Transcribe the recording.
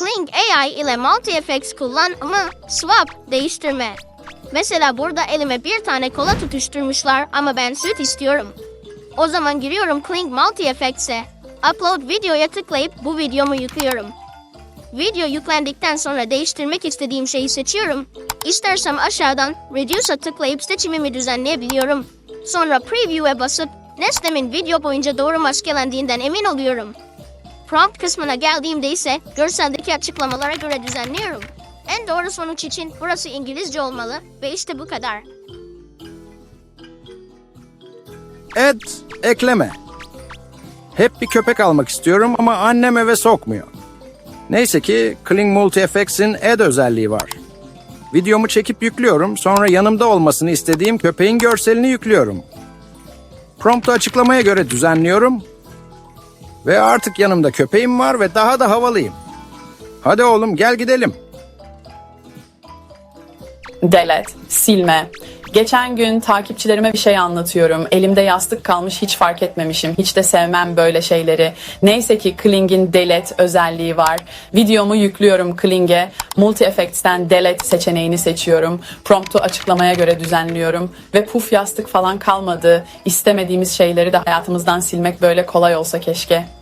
Kling AI ile Multi Effects kullanımı swap değiştirme. Mesela burada elime bir tane kola tutuşturmuşlar ama ben süt istiyorum. O zaman giriyorum Kling Multi Effects'e. Upload videoya tıklayıp bu videomu yüklüyorum. Video yüklendikten sonra değiştirmek istediğim şeyi seçiyorum. İstersem aşağıdan Reduce'a tıklayıp seçimimi düzenleyebiliyorum. Sonra Preview'e basıp nesnemin video boyunca doğru maskelendiğinden emin oluyorum. Prompt kısmına geldiğimde ise görseldeki açıklamalara göre düzenliyorum. En doğru sonuç için burası İngilizce olmalı ve işte bu kadar. Ed ekleme. Hep bir köpek almak istiyorum ama annem eve sokmuyor. Neyse ki Kling Multi Effects'in Ed özelliği var. Videomu çekip yüklüyorum, sonra yanımda olmasını istediğim köpeğin görselini yüklüyorum. Promptu açıklamaya göre düzenliyorum ve artık yanımda köpeğim var ve daha da havalıyım. Hadi oğlum gel gidelim. Delete, silme. Geçen gün takipçilerime bir şey anlatıyorum. Elimde yastık kalmış hiç fark etmemişim. Hiç de sevmem böyle şeyleri. Neyse ki Kling'in delete özelliği var. Videomu yüklüyorum Kling'e. Multi Effects'ten delete seçeneğini seçiyorum. Promptu açıklamaya göre düzenliyorum. Ve puf yastık falan kalmadı. İstemediğimiz şeyleri de hayatımızdan silmek böyle kolay olsa keşke.